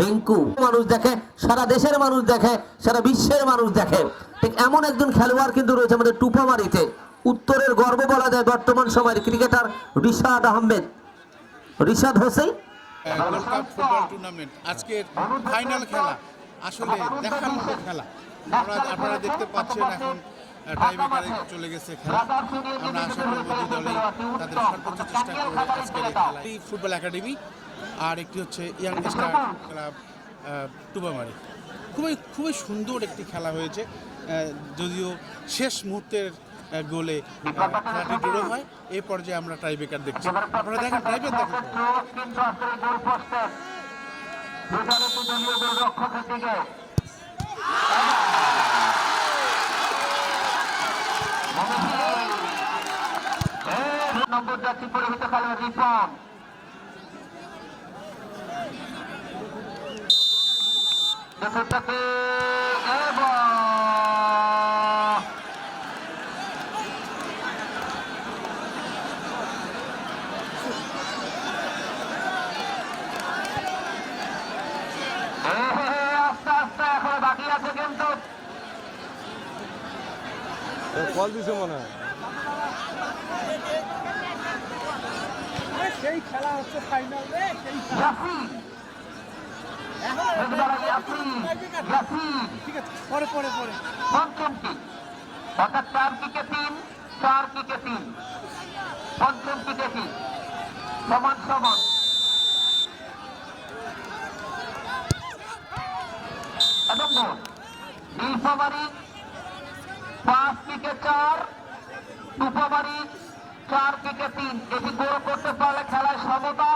রিঙ্কু মানুষ দেখে, সারা দেশের মানুষ দেখে, সারা বিশ্বের মানুষ দেখে। ঠিক এমন একজন খেলোয়াড় কিন্তু রয়েছে আমাদের টুপামারিতে। উত্তরের গর্ব বলা যায় বর্তমান সময়ের cricketer Rishad Ahmed. Rishad Hossain? Football football academy আর একটি হচ্ছে ইয়াং স্টার ক্লাব টুবামারি খুবই খুবই সুন্দর একটি খেলা হয়েছে যদিও শেষ মুহূর্তের গোলে খেলাটি ড্র হয় এই পর্যায়ে আমরা টাইব্রেকার দেখছি আপনারা দেখেন টাইব্রেকার দেখেন নম্বর যাত্রী পরিহিত খেলোয়াড় রিপন আস্তে এখন বাকি আছে কিন্তু কল দিছে মনে হয় ইয়াসিন মেঘদারা ইয়াসিন ইয়াসিন ঠিক আছে পরে পরে পরে। পঞ্চমটি অর্থাৎ চার কিকে তিন চার কিকে তিন। পঞ্চমটি দেখি সমান সমান। এবং নীলফামারি পাঁচ চার টুপামারি চার তিন। গোল করতে পারলে খেলায় সমতা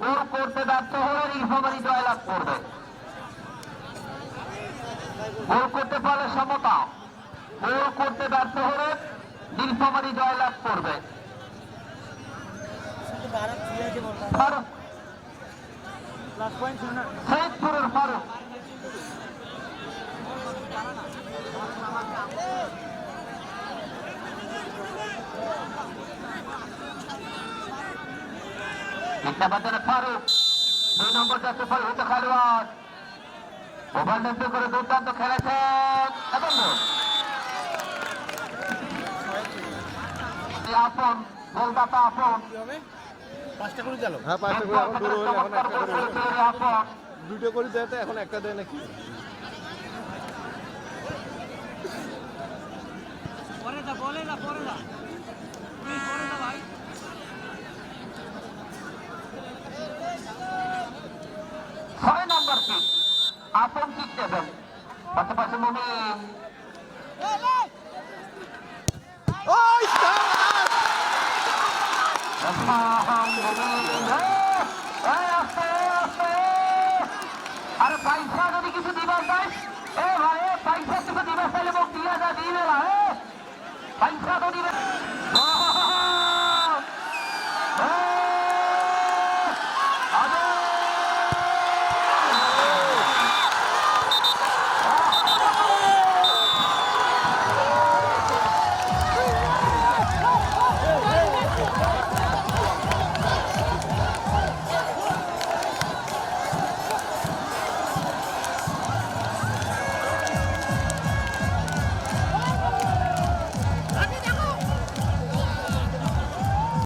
গোল করতে ব্যর্থ হলে নীলফামারি জয়লাভ করবে। গোল করতে পারলে সমতা। গোল করতে ব্যর্থ হলে নীলফামারি জয়লাভ করবে। ফারুক। সৈয়দপুরের ফারুক। ফারুক। দুই নম্বর যাচ্ছে পরিহিত খেলোয়াড়। ওভার নেমে করে দুর্দান্ত খেলেছেন। এই আপন গোলদাতা আপন হবে পাঁচটা করে গেল হ্যাঁ পাঁচটা করে এখন দূর হইলে এখন একটা করে হইল। এই আপন দুটো করে দেয় তো এখন একটা দেয় নাকি? পরে না পরে না তুই পরে না ভাই। পাশাপাশি মুমিন আরে পয়সা যদি কিছু দিবার চাই, এ ভাই পয়সা কিছু দিবার চাইলে মোক দিয়া যা দিবে না পয়সা